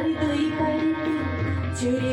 অবতার দুই পায়েতে চুরি